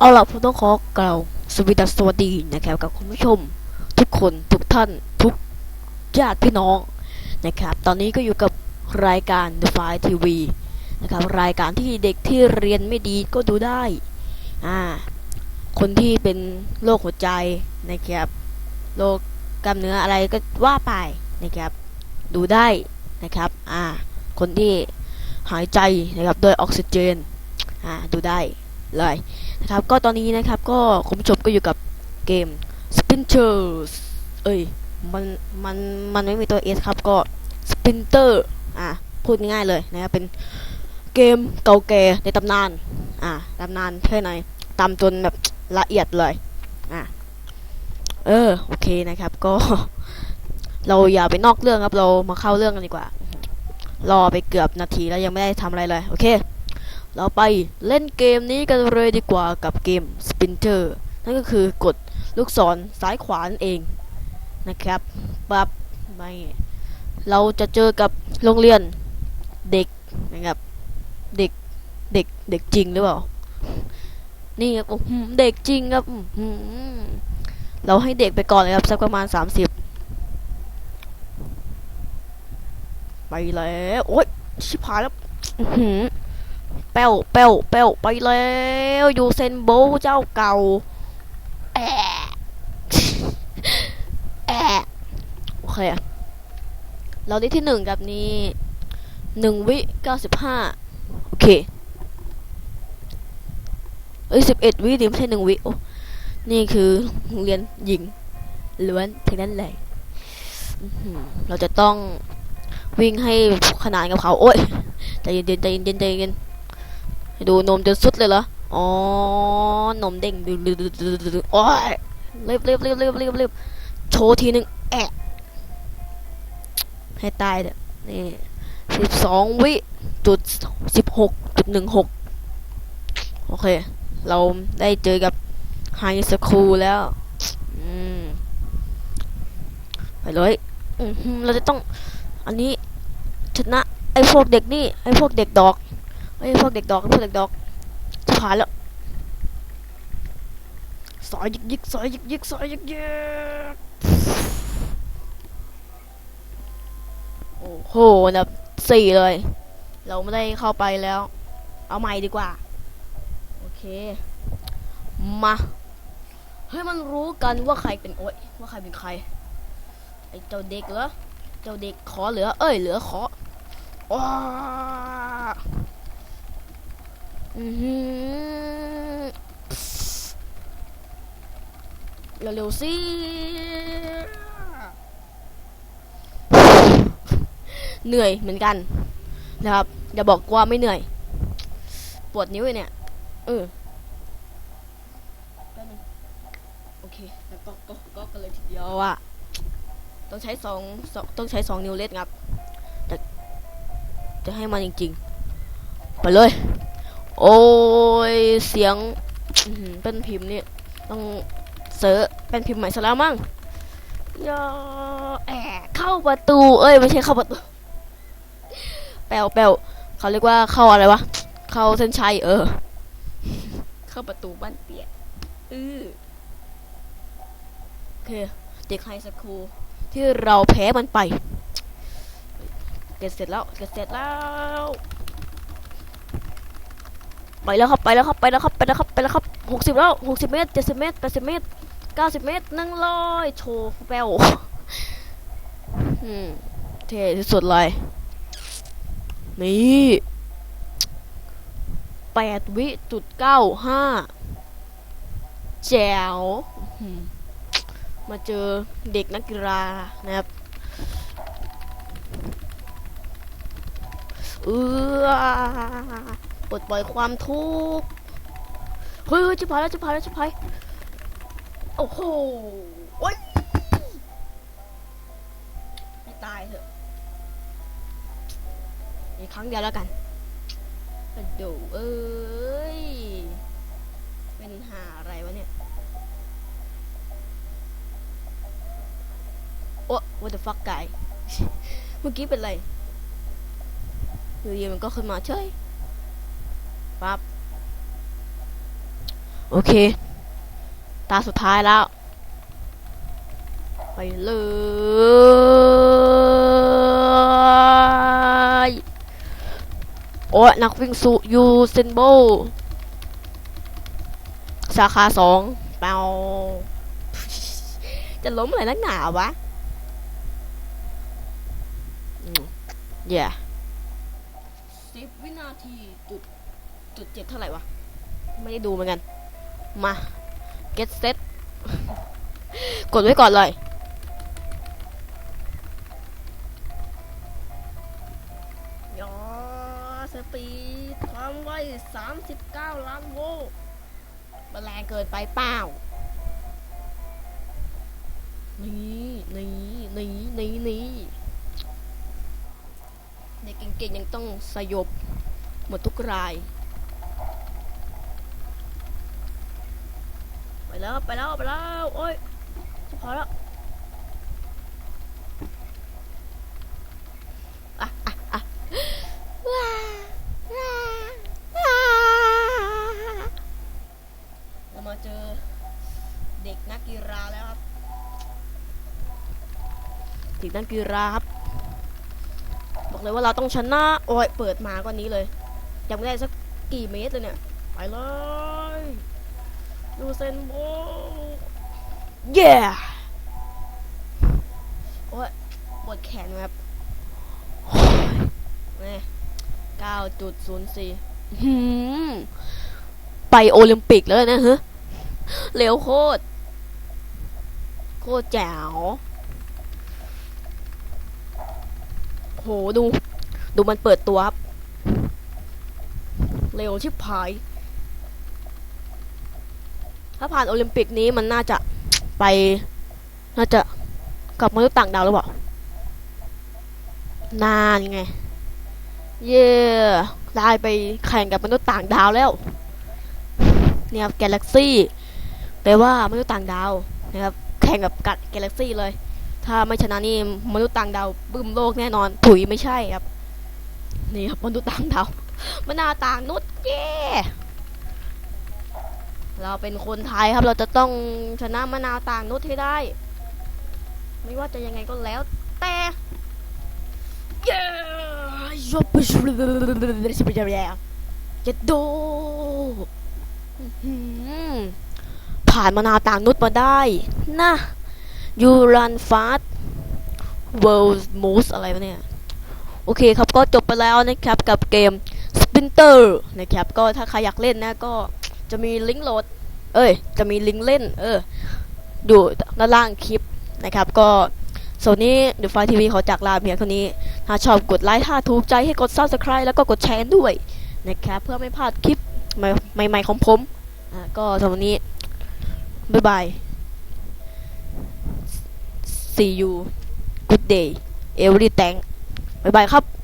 เอาล่ะผมต้องขอกล่าวสวัสดีสวัสดีนะครับกับคุณผู้ชม ทุกคนทุกท่านทุกญาติพี่น้องนะครับ ตอนนี้ก็อยู่กับรายการ The File TV นะครับรายการที่เด็กที่เรียนไม่ดีก็ดูได้อ่าคนที่เป็นโรคหัวใจนะครับโรคกล้ามเนื้ออะไรก็ว่าไปนะครับ ดูได้นะครับอ่าคนที่หายใจนะครับโดยออกซิเจนอ่าดูได้เลย นะครับ ก็ตอนนี้นะครับ ก็คุณผู้ชมก็อยู่กับเกม Spinters เอ้ย มัน มัน มันไม่มีตัว S ครับ ก็ s p i n t e r อ่าพูดง่ายๆเลยนะครับ เป็นเกมเก่าแก่ในตำนาน อ่าตำนานแค่ไหนตามจนแบบละเอียดเลย อ่าเออ โอเคนะครับ ก็ เราอย่าไปนอกเรื่องครับ เรามาเข้าเรื่องกันดีกว่า รอไปเกือบนาทีแล้วยังไม่ได้ทำอะไรเลย โอเค เราไปเล่นเกมนี้กันเลยดีกว่ากับเกม Splinter นั่นก็คือกดลูกศรซ้ายขวานเองนะครับปั๊บไม่เราจะเจอกับโรงเรียนเด็กนะครับ เด็กเด็กเด็กจริงหรือเปล่า นี่ครับอื้อหือเด็กจริงครับเราให้เด็กไปก่อนเลยครับสักประมาณ30ไปแล้ว โอ๊ยชิบหายแล้ว อื ป้วแป้วแป้วไปแล้วยูเซนโบเจ้าเก่าแอะแอะโอเคเราได้ที่หนึ่งกับนี้หนึ่งวิเก้าสิบห้าโอเคเอ้ยสิบเอ็ดวิดิไม่ใช่หนึ่งวิโอ้นี่คือโรงเรียนหญิงล้วนทั้งนั้นเลยเราจะต้องวิ่งให้ขนานกับเขา โอ๊ยใจเย็นๆใจเย็นๆใจเย็น ดูนมจนสุดเลยเหรอ อ๋อ นมเด้งดึดึดึดึดึดึโอ๊ยเรียบเรียบเรียบเรียบเรียบเรีบโชว์ทีหนึ่งแอะให้ตายเด้อนี่สิบสองวิจุดสิบหกจุดหนึ่งหกโอเค เราได้เจอกับไฮสคูลแล้ว ไปเลยเราจะต้อง อันนี้ชนะไอ้พวกเด็กนี่ ไอ้พวกเด็กดอก ไอ้พวกเด็กดอกพวกเด็กดอกจะผ่านแล้วสอยยิกยิกสอยยิกยิกสอยยิกยิกโอ้โหนับสี่เลย เราไม่ได้เข้าไปแล้ว เอาใหม่ดีกว่า โอเค มาให้ยมันรู้กันว่าใครเป็นโอ้ยว่าใครเป็นใครไอ้เจ้าเด็กเหรอเจ้าเด็กขอเหลือ เอ้ยเหลือขอว้า เร็วๆสิเหนื่อยเหมือนกัน นะครับ อย่าบอกว่าไม่เหนื่อย ปวดนิ้วเลยเนี่ย เออแป๊บนึงโอเคแล้วก็ก็ก็กันเลยทีเดียวอะต้องใช้สองสองต้องใช้สองนิ้วเล็ดงับ แต่จะให้มันจริง ๆ ไปเลย โอ้ยเสียงอื้อหือเป็นพิมพ์นี่ต้องเสิร์ชเป็นพิมพ์ใหม่ซะแล้วมั้งยาแอะเข้าประตู เอ้ยไม่ใช่เข้าประตูแปลวแปลวเขาเรียกว่าเข้าอะไรวะ เข้าเส้นชัยเออ เข้าประตูบ้านเปียกอือโอเคเด็กไฮสคูลที่เราแพ้มันไป เก็บเสร็จแล้ว เก็บเสร็จแล้ว ไปแล้วครับไปแล้วครับไปแล้วครับไปแล้วครับไปแล้วครับหกสิบแล้วหกสิบเมตรเจ็ดสิบเมตรแปดสิบเมตรเก้าสิบเมตรหนึ่งร้อยโชว์แปวอืมเท่ที่สุดเลยนี่แปดวิจุดเก้าห้าแจ๋วมาเจอเด็กนักกีฬานะครับเออ ปลดปล่อยความทุกข์เฮ้ยเฮ้ยจะพายแล้วจะพายแล้วจะพายโอ้โหโอ้ยไม่ตายเถอะอีกครั้งเดียวแล้วกันกระโดดเอ้ยเป็นหาอะไรวะเนี่ยโอ้ what the fuck ไก่เมื่อกี้เป็นไรอยู่ดีมันก็ขึ้นมาเฉยปั๊บ โอเค ตาสุดท้ายแล้ว ไปเลยโอ้ยนักวิ่งสุยูเซนโบสาขาสองเปล่าจะล้มอะไรนักหนาวะอืมเย่สิบวินาทีจุดจุดเจ็ดเท่าไหร่วะ ไม่ได้ดูเหมือนกัน มา get set กดไว้ก่อนเลยยอสปีดความไว39 ล้านโวลต์มันแรงเกินไปเปล่า นี่นี่นี่นี่นี่เด็กเก่งๆยังต้องสยบหมดทุกราย ไป แล้วไปแล้วไปแล้วโอ้ยพอแล้วอะอะอะว้าว้าว้าเรามาเจอเด็กนักกีฬาแล้วครับเด็กนักกีฬาครับบอกเลยว่าเราต้องชนะโอ้ยเปิดมาก็นี้เลยยังไม่ได้สักกี่เมตรเลยเนี่ยไปเลย ดูเซนโบเย้โอ้ยปวดแขนครับโอ้ยนี่เก้าจุดศูนย์สี่หืมไปโอลิมปิกแล้วนะฮะเร็วโคตร โคตรแจ๋วโหดู ดูมันเปิดตัวครับ เร็วชิบหาย ถ้าผ่านโอลิมปิกนี้มันน่าจะไป น่าจะกลับมนุษย์ต่างดาวหรือเปล่านานไง เย่ได้ไปแข่งกับมนุษย์ต่างดาวแล้ว เนี่ยครับกาแล็กซี่แปลว่ามนุษย์ต่างดาวนะครับแข่งกับกัดกาแล็กซี่เลย ถ้าไม่ชนะนี่มนุษย์ต่างดาวบึ้มโลกแน่นอนถุยไม่ใช่ครับ นี่ครับมนุษย์ต่างดาวมนาต่างนุษย์เย่ เราเป็นคนไทยครับเราจะต้องชนะมะนาวต่างนุชให้ได้ ไม่ว่าจะยังไงก็แล้วแต่เย้ยบจะโดอื้อหือผ่านมะนาวต่างนุชมาได้นะยูรันฟาสเวิลด์มูสอะไรวะเนี่ย โอเคครับก็จบไปแล้วนะครับกับเกม Splinter นะครับ ก็ถ้าใครอยากเล่นนะก็ จะมีลิงก์โหลด เอ้ย จะมีลิงก์เล่น เออ อยู่ด้านล่างคลิปนะครับ ก็ส่วนนี้เด e ะไฟทีวีขอจากลาเพียงเท่านี้ ถ้าชอบกดไลค์ ถ้าถูกใจให้กด subscribe แล้วก็กดแชร์ด้วยนะครับ เพื่อไม่พลาดคลิปใหม่ๆของผม อ่า ก็สำหรับวันนี้ บ๊ายบาย see you good day every thank บ๊ายบายครับ